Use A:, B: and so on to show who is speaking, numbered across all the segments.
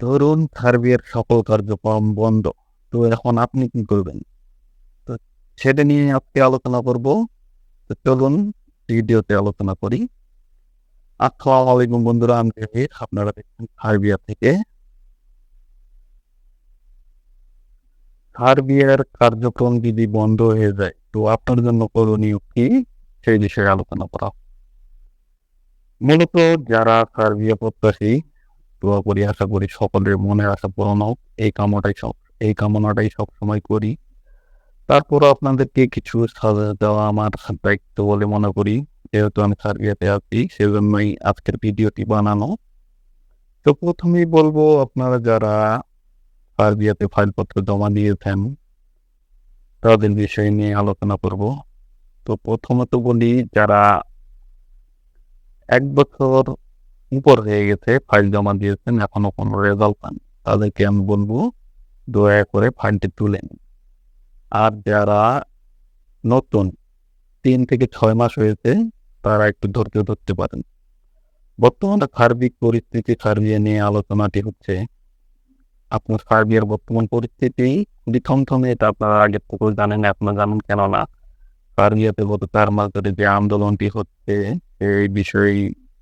A: ধরুন সার্বিয়ার সকল কার্যক্রম বন্ধ, তো এখন আপনি কি করবেন? তো সেটা নিয়ে আজকে আলোচনা করব। তো চলুন ভিডিওতে আলোচনা করি। আসসালামু আলাইকুম বন্ধুরা, আমি আপনারা দেখছেন থেকে। কার্যক্রম যদি বন্ধ হয়ে যায়, তো আপনার জন্য করণীয় কি? সেই বিষয়ে আলোচনা করা। মূলত যারা সার্বিয়া প্রত্যাশী দোয়া করি, আশা করি সকলের মনের আশা পূরণ হোক এই কামনাটাই সব, এই কামনাটাই সব সময় করি। তারপরও আপনাদেরকে কিছু সাজা দেওয়া আমার দায়িত্ব বলে মনে করি। যেহেতু আমি সার্বিয়াতে আছি, সেজন্যই আজকের ভিডিওটি বানানো। তো প্রথমেই বলব, আপনারা যারা সার্বিয়াতে ফাইলপত্র জমা দিয়েছেন, তাদের বিষয় নিয়ে আলোচনা করব। তো প্রথমত বলি, যারা এক বছর উপর হয়ে গেছে ফাইল জমা দিয়েছেন, এখনও কোনো রেজাল্ট পান তাদেরকে আমি বলব, দয়া করে ফাইলটি তুলে নিন। আর যারা নতুন, তিন থেকে ছয় মাস হয়েছে, তারা একটু ধৈর্য ধরতে পারেন। বর্তমানে সার্বিক পরিস্থিতি সার্বিয়া নিয়ে আলোচনাটি হচ্ছে, আপনার সার্বিয়ার বর্তমান পরিস্থিতি খুবই থমথমে, এটা আপনারা আগে থেকেও জানেন, এখনও জানেন, কেননা সার্বিয়াতে গত চার মাস ধরে যে আন্দোলনটি হচ্ছে, এই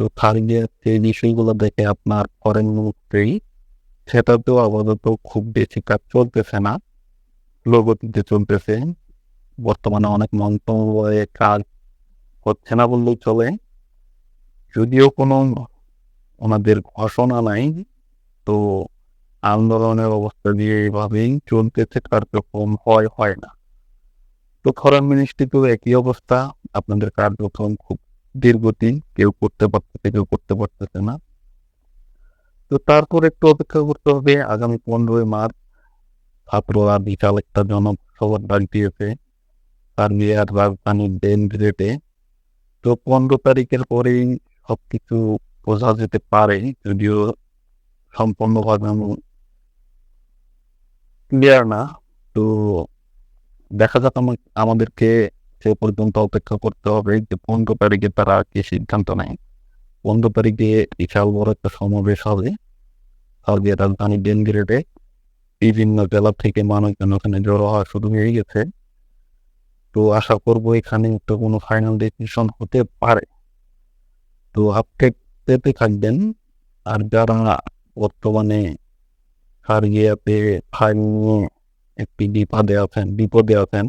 A: তো বিষয়গুলো দেখে আপনার ফরেন সেটাতেও আপাতত খুব বেশি কাজ চলতেছে না স্লো গতিতে চলতেছে। বর্তমানে অনেক মন্ত্রণালয়ে কাজ হচ্ছে না বললেই চলে। যদিও কোনো ওনাদের ঘোষণা নাই, তো আন্দোলনের অবস্থা দিয়ে এইভাবেই চলতেছে, কার্যক্রম হয় হয় না। তো ফরেন মিনিস্ট্রিতেও একই অবস্থা, আপনাদের কার্যক্রম খুব দীর্ঘদিন কেউ করতে পারতেছে, কেউ করতে পারতেছে না। তো তারপর একটু অপেক্ষা করতে হবে, আগামী পনেরোই মার্চ ছাত্ররা বিশাল একটা জনসভার ডাক দিয়েছে সার্বিয়ার রাজধানী বেলগ্রেডে তো পনেরো তারিখের পরেই সবকিছু বোঝা যেতে পারে, যদিও সম্পূর্ণভাবে আমি ক্লিয়ার না। তো দেখা যাক আমাদেরকে সে পর্যন্ত অপেক্ষা করতে হবে যে পনেরো তারিখে তারা কি সিদ্ধান্ত নেয়। পনেরো তারিখে বিশাল বড় একটা সমাবেশ হবে। সাউদির রাজধানী বেলগ্রেডে বিভিন্ন জেলা থেকে মানুষজন ওখানে জড়ো হওয়া শুরু হয়ে গেছে। তো আশা করব এখানে একটা কোনো ফাইনাল ডিসিশন হতে পারে। তো আপডেট পেতে থাকবেন। আর যারা বর্তমানে সার্বিয়াতে ফাইল নিয়ে একটি বিপদে আছেন বিপদে আছেন,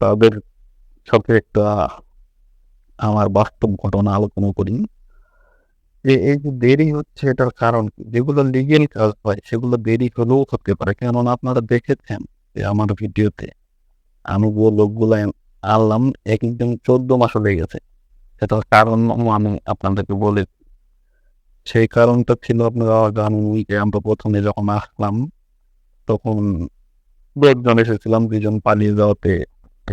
A: তাদের সাথে একটা আমার বাস্তব ঘটনা আলোচনা করি। যে এই যে দেরি হচ্ছে, এটার কারণ? যেগুলো লিগেল কাজ হয়, সেগুলো দেরি হলেও হতে পারে। কেননা আপনারা দেখেছেন যে আমার ভিডিওতে আমি যে লোকগুলো আনলাম এক একজন চোদ্দ মাস হয়ে গেছে। সেটার কারণ আমি আপনাদেরকে বলে সেই কারণটা ছিল আপনারা জানেন যে আমরা প্রথমে যখন আসলাম, তখন দশজন এসেছিলাম দুজন পালিয়ে যাওয়াতে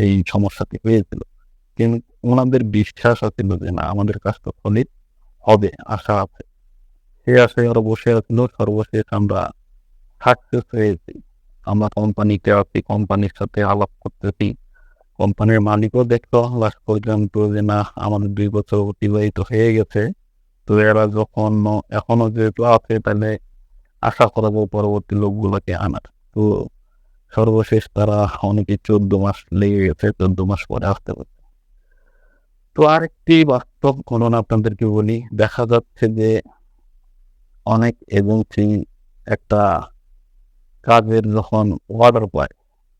A: এই সমস্যাটি হয়েছিল। কিন্তু ওনাদের বিশ্বাস ছিল যে না, আমাদের কাজটা ফলিত হবে, আশা আছে। সে আশায় ওরা বসে আছিল, সর্বশেষ আমরা সাকসেস হয়েছি। আমরা কোম্পানিতে আছি কোম্পানির সাথে আলাপ করতেছি। কোম্পানির মালিকও দেখল লাস্ট পর্যন্ত যে না, আমাদের দুই বছর অতিবাহিত হয়ে গেছে। তো এরা যখন এখনও যেহেতু আছে, তাহলে আশা করাবো পরবর্তী লোকগুলোকে আনার। তো সর্বশেষ তারা অনেকে চোদ্দ মাস লেগে গেছে, চোদ্দ মাস পরে আসতে পারছে তো আরেকটি বাস্তব ঘটনা আপনাদেরকে বলি। দেখা যাচ্ছে যে অনেক এজেন্সি একটা কাজের যখন অর্ডার পায়,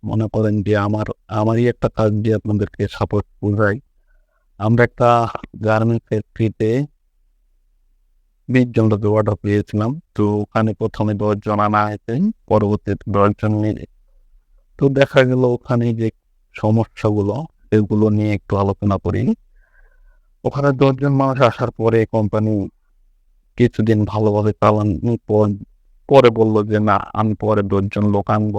A: মনে করেন যে আমার, আমারই একটা কাজ দিয়ে আপনাদেরকে সাপোর্ট বোঝাই আমরা একটা গার্মেন্টস ফ্যাক্টরিতে বিশ জন লোকের অর্ডার পেয়েছিলাম। তো ওখানে প্রথমে দশ জন আনা হয়েছে, পরবর্তীতে দশ জন মিলে তো দেখা গেল ওখানে যে সমস্যাগুলো, সেগুলো নিয়ে একটু আলোচনা করি। ওখানে দশজন মানুষ আসার পরে কোম্পানি কিছুদিন ভালোভাবে চালানোর পর, পরে বলল যে, না, আমি পরে দশজন লোক আনব।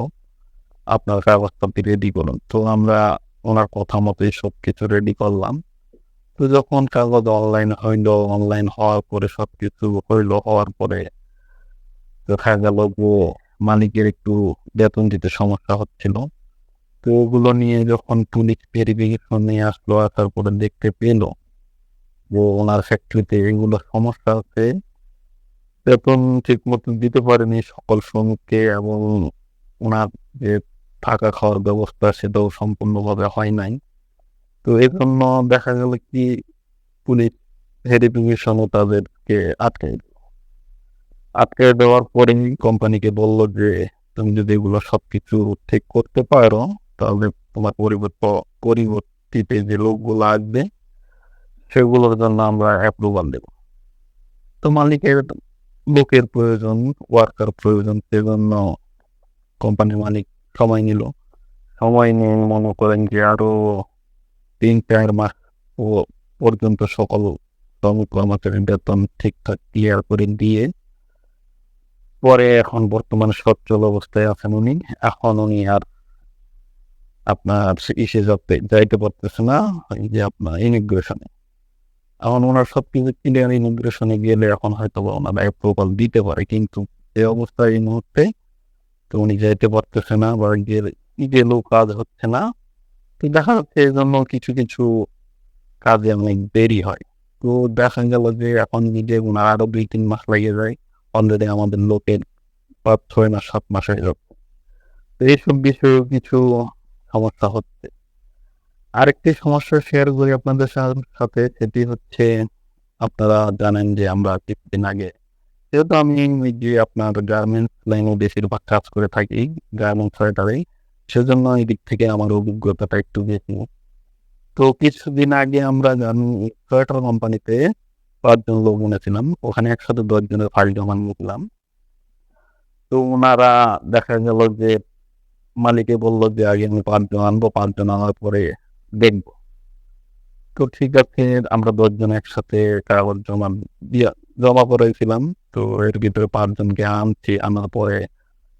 A: আপনার কাগজপত্র রেডি করুন। তো আমরা ওনার কথা মতোই সব কিছু রেডি করলাম। তো যখন কাগজ অনলাইন হইল অনলাইন হওয়ার পরে সব কিছু হইল, হওয়ার পরে দেখা গেল যে মালিকের একটু বেতন দিতে সমস্যা হচ্ছিল। তো ওগুলো নিয়ে যখন পুলিশ ভেরিফিকেশন নিয়ে আসলো, আসার পরে দেখতে পেল যে ওনার ফ্যাক্টরিতে এগুলো সমস্যা আছে। বেতন ঠিক মতো দিতে পারেনি সকল শ্রমিককে এবং ওনার যে থাকা খাওয়ার ব্যবস্থা সেটাও সম্পূর্ণভাবে হয় নাই। তো এই জন্য দেখা গেল কি পুলিশ ভেরিফিকেশনও তাদেরকে আটকে আটকে দেওয়ার পরেই কোম্পানিকে বলল যে, তুমি যদি এগুলো সবকিছু ঠিক করতে পারো, তাহলে তোমার পরিবর্ত, পরিবর্তিতে যে লোকগুলো আসবে, সেগুলোর জন্য আমরা অ্যাপ্রুভাল দেব। তো মালিকের লোকের প্রয়োজন ওয়ার্কার প্রয়োজন, সেজন্য কোম্পানির মালিক সময় নিল। সময় নিয়ে মনে করেন যে আরও তিন, চার মাস ও পর্যন্ত সকল কর্মচারীর বেতন ঠিকঠাক ক্লিয়ার করে দিয়ে পরে এখন বর্তমানে সচ্ছল অবস্থায় আছেন উনি। এখন উনি আর আপনার ইসে যাতে যাইতে পারতেছে না যে আপনার ইমিগ্রেশনে এখন ওনার সব কিছু ক্লিয়ার ইমিগ্রেশনে গেলে এখন হয়তো বা ওনারা অ্যাপ্রুভাল দিতে পারে, কিন্তু এই অবস্থায় এই মুহূর্তে। তো উনি যাইতে পারতেছে না বা গেলে- গেলেও কাজ হচ্ছে না। তো দেখা যাচ্ছে এই জন্য কিছু কিছু কাজে অনেক দেরি হয়। তো দেখা গেল যে এখন নিজে ওনার আরও দুই, তিন মাস লেগে যায়। অলরেডি আমাদের লোকের ছয় মাস সাত মাস হয়ে এইসব বিষয়ে কিছু সমস্যা হচ্ছে। আরেকটি সমস্যা শেয়ার করি আপনাদের সাথে, সেটি হচ্ছে আপনারা জানেন যে আমরা কিছুদিন আগে, যেহেতু আমি যে আপনার গার্মেন্টস লাইনে বেশিরভাগ কাজ করে থাকি গার্মেন্টস সেক্টরেই সেজন্য এই দিক থেকে আমার অভিজ্ঞতাটা একটু বেশি। তো কিছুদিন আগে আমরা জানি সোয়েটার কোম্পানিতে পাঁচজন লোক এনেছিলাম ওখানে একসাথে দশ জনের ফাইল জমা নিয়েছিলাম। তো ওনারা দেখা গেল যে মালিকে বলল যে, আগে আমি পাঁচজন আনব পাঁচজন আনার পরে দেখব। তো ঠিক আছে, আমরা দশজন একসাথে কাগজ জমা দিয়া জমা করেছিলাম। তো এর ভিতরে পাঁচজনকে আনছি, আনার পরে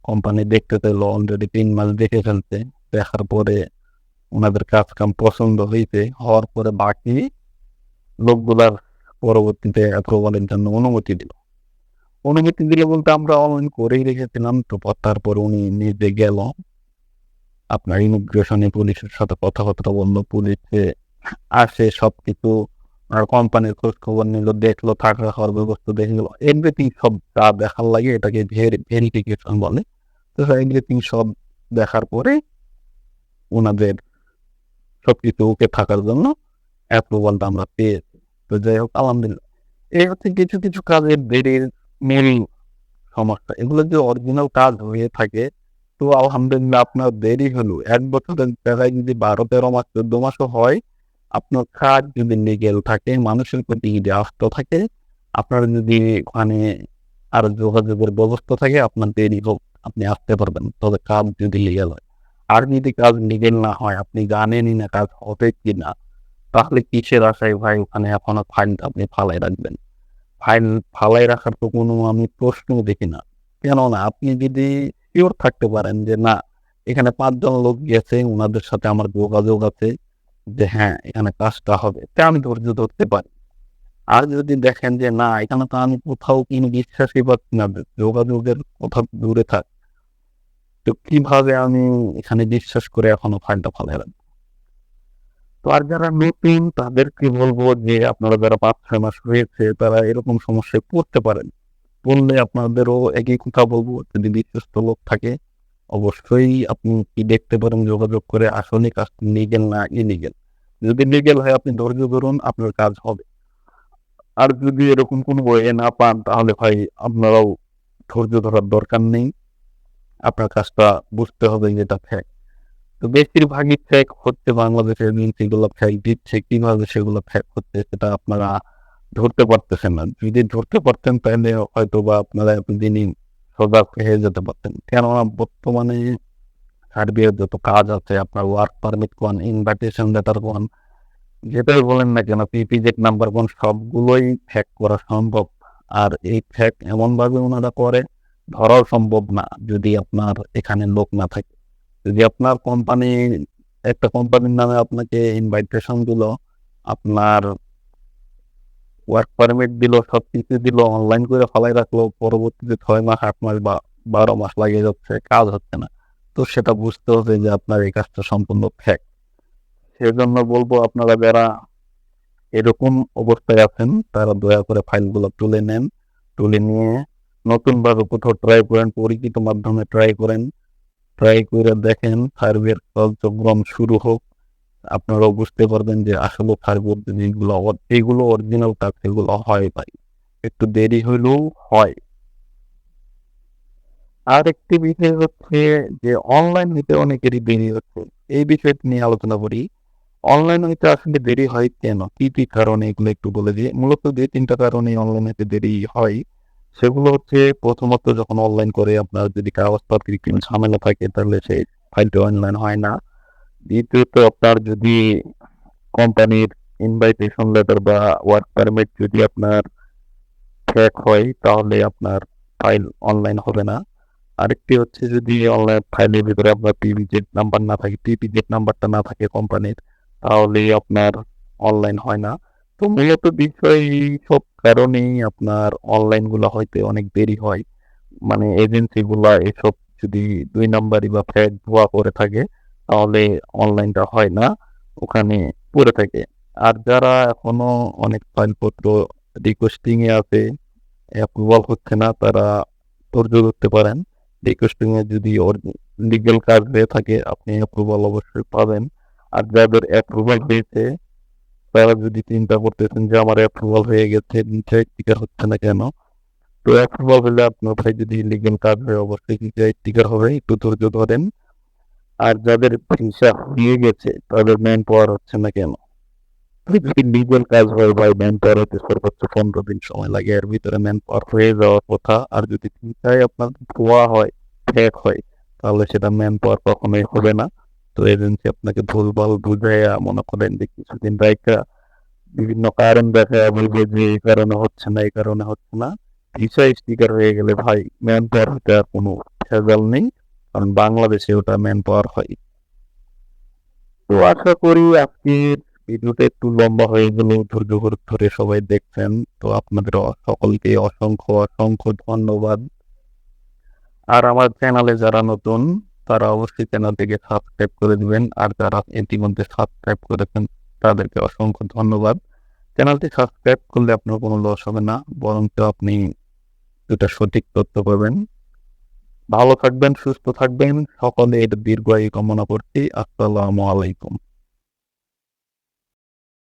A: কোম্পানি দেখতে পেল অলরেডি তিন মাস দেখে ফেলছে। দেখার পরে ওনাদের কাজ কাম পছন্দ হয়েছে হওয়ার পরে বাকি লোকগুলার পরবর্তীতে অ্যাপ্রুভালের জন্য অনুমতি দিল। অনুমতি দিলে বলতে আমরা অনলাইন করেই রেখেছিলাম, তো তারপর উনি নিজে গেল। আপনার ইমিগ্রেশনে পুলিশের সাথে কথাবার্তা বলল, পুলিশে আসে সবকিছু, আর কোম্পানির খোঁজ খবর নিল, দেখল, থাকা খাওয়ার ব্যবস্থা দেখল এভরিথিং সব যা দেখার লাগে এটাকে ভেরিফিকেশন বলে। তো এভরিথিং সব দেখার পরে ওনাদের সবকিছু ওকে থাকার জন্য অ্যাপ্রুভালটা আমরা পেয়েছি। যাই আলহামদুলিল্লাহ। এই হচ্ছে কিছু কিছু কাজের সমস্যা। এগুলো যে অরিজিনাল কাজ হয়ে থাকে, তো আলহামদুলিল্লাহ আপনার দেরি হলো। এক বছরের জায়গায় যদি বারো, তেরো মাস, চোদ্দ মাসও হয়, আপনার কাজ যদি লিগেল থাকে, মানুষের প্রতি যদি আস্থ থাকে, আপনার যদি ওখানে আর যোগাযোগের ব্যবস্থা থাকে, আপনার দেরি হোক, আপনি আসতে পারবেন। তবে কাজ যদি লিগেল হয়। আর যদি কাজ লিগেল না হয়, আপনি জানেনই না কাজ হবে কি না তাহলে কিসের আশায় ভাই ওখানে এখনও ফাইল আপনি ফালাই রাখবেন? ফাইল ফালাই রাখার তো কোনো আমি প্রশ্ন দেখি না। কেননা আপনি যদি পিওর থাকতে পারেন যে না, এখানে পাঁচজন লোক গেছে, ওনাদের সাথে আমার যোগাযোগ আছে, যে হ্যাঁ এখানে কাজটা হবে। তা আমি ধৈর্য ধরতে পারি। আর যদি দেখেন যে না, এখানে তো আমি কোথাও কোনো বিশ্বাসই পাচ্ছি না, যোগাযোগের কথা দূরে থাক, তো কীভাবে আমি এখানে বিশ্বাস করে এখনও ফাইলটা ফালাই রাখব? তো আর যারা নতুন তাদেরকে বলব যে আপনারা যারা পাঁচ, ছয় মাস হয়েছে তারা এরকম সমস্যায় পড়তে পারেন। পড়লে আপনাদেরও একই কথা বলব, যদি বিশ্বস্ত লোক থাকে, অবশ্যই আপনি কি দেখতে পারেন, যোগাযোগ করে আসলে কাজটি লিগেল না ইলিগেল যদি লিগেল হয়, আপনি ধৈর্য ধরুন, আপনার কাজ হবে। আর যদি এরকম কোনো ওয়ে না পান, তাহলে ভাই আপনারাও ধৈর্য ধরার দরকার নেই। আপনার কাজটা বুঝতে হবে যে এটা ফ্যাক তো বেশিরভাগই ফ্যাক হচ্ছে বাংলাদেশের এজেন্সিগুলো ফ্যাক দিচ্ছে, কীভাবে সেগুলো ফ্যাক হচ্ছে সেটা আপনারা ধরতে পারতেছেন না। যদি ধরতে পারতেন তাহলে হয়তো বা আপনারা এতদিনই সজাগ হয়ে যেতে পারতেন। কেননা বর্তমানে সার্বিয়ার যত কাজ আছে, আপনার ওয়ার্ক পারমিট কোন ইনভাইটেশন লেটার কোন যেটাই বলেন না কেন পিপিজেড নাম্বার কোন সবগুলোই ফ্যাক করা সম্ভব। আর এই ফ্যাক এমন ভাবে ওনারা করে, ধরাও সম্ভব না যদি আপনার এখানে লোক না থাকে। যদি আপনার কোম্পানি একটা কোম্পানির নামে আপনাকে ইনভাইটেশন দিল, আপনার ওয়ার্ক পারমিট দিল সব কিছু দিল অনলাইন করে ফলাই রাখল, পরবর্তীতে ছয় মাস, আট মাস বা বারো মাস লাগিয়ে যাচ্ছে, কাজ হচ্ছে না। তো সেটা বুঝতে হবে যে আপনার এই কাজটা সম্পূর্ণ ফ্যাক সেজন্য বলব আপনারা যারা এরকম অবস্থায় আছেন, তারা দয়া করে ফাইলগুলো তুলে নেন। তুলে নিয়ে নতুনভাবে কোথাও ট্রাই করেন, পরিচিত মাধ্যমে ট্রাই করেন। ট্রাই করে দেখেন সার্ভের কার্যক্রম শুরু হোক। আপনারাও বুঝতে পারবেন যে আসলে সার্ভের যেগুলো এইগুলো অরিজিনাল কাজ সেগুলো হয় ভাই একটু দেরি হইলেও হয়। আর একটি বিষয় হচ্ছে যে অনলাইন হইতে অনেকেরই দেরি হচ্ছে। এই বিষয়টি নিয়ে আলোচনা করি। অনলাইন হইতে আসলে দেরি হয় কেন? কি কি কারণে? এগুলো একটু বলে দিয়ে মূলত যে তিনটা কারণে অনলাইন হইতে দেরি হয়। সেগুলো হচ্ছে প্রথমত যখন অনলাইন করে আপনার যদি কাগজপত্রের কোনো ঝামেলা থাকে, তাহলে সেই ফাইলটা অনলাইন হয় না। দ্বিতীয়ত আপনার যদি কোম্পানির ইনভাইটেশন লেটার বা ওয়ার্ক পারমিট যদি আপনার ফেক হয়, তাহলে আপনার ফাইল অনলাইন হবে না। আরেকটি হচ্ছে যদি অনলাইন ফাইলের ভিতরে আপনার পিভিজেড নাম্বার না থাকে পিপিজেড নাম্বারটা না থাকে কোম্পানির তাহলে আপনার অনলাইন হয় না। তো মূলত বিষয় সব কারণেই আপনার অনলাইনগুলা হইতে অনেক দেরি হয়। মানে এজেন্সি গুলা এসব যদি দুই নাম্বারই বা ফ্যাক ভুয়া করে থাকে, তাহলে অনলাইনটা হয় না, ওখানে পড়ে থাকে। আর যারা এখনও অনেক ফাইলপত্র রিকোয়েস্টিং এ আছে অ্যাপ্রুভাল হচ্ছে না, তারা ধৈর্য ধরতে পারেন। রিকোয়েস্টিং এ যদি লিগেল কাজ হয়ে থাকে, আপনি অ্যাপ্রুভাল অবশ্যই পাবেন। আর যাদের অ্যাপ্রুভাল হয়েছে তারা যদি চিন্তা করতেছেন যে আমার অ্যাপ্রুভাল হয়ে গেছে স্টিকার হচ্ছে না কেন? তো অ্যাপ্রুভাল হলে আপনার ভাই যদি লিগেল কাজ হয়, অবশ্যই নিচে স্টিকার হবে, একটু ধৈর্য ধরেন। আর যাদের ভিসা হয়ে গেছে, তাদের ম্যান পাওয়ার হচ্ছে না কেন? যদি লিগেল কাজ হয়, ভাই ম্যান পাওয়ার হতে সর্বোচ্চ পনেরো দিন সময় লাগে। এর ভিতরে ম্যান পাওয়ার হয়ে যাওয়ার কথা। আর যদি ভিসায় আপনার ভুয়া হয় ফেক হয়, তাহলে সেটা ম্যান পাওয়ার কখনোই হবে না। তো এজেন্সি আপনাকে ভুলভাল বুঝাইয়া মনে করেন যে কিছুদিন রাইকা বিভিন্ন কারণ দেখা বলবে যে এই কারণে হচ্ছে না, এই কারণে হচ্ছে না। ভিসা স্টিকার হয়ে গেলে ভাই ম্যান পাওয়ার হতে আর কোনো ভেজাল নেই, কারণ বাংলাদেশে ওটা ম্যান পাওয়ার হয়। তো আশা করি আজকের ভিডিওটা একটু লম্বা হয়ে গেল ধৈর্য করে ধরে সবাই দেখছেন তো আপনাদের সকলকে অসংখ্য অসংখ্য ধন্যবাদ। আর আমার চ্যানেলে যারা নতুন তারা অবশ্যই চ্যানেলটিকে সাবস্ক্রাইব করে দিবেন। আর যারা ইতিমধ্যে সাবস্ক্রাইব করেছেন, তাদেরকে অসংখ্য ধন্যবাদ। চ্যানেলটি সাবস্ক্রাইব করলে আপনার কোনো লস হবে না, বরঞ্চ আপনি দুটা সঠিক তথ্য পাবেন। ভালো থাকবেন, সুস্থ থাকবেন। সকলে এটা দীর্ঘায়ু কামনা করছি। আসসালামু আলাইকুম।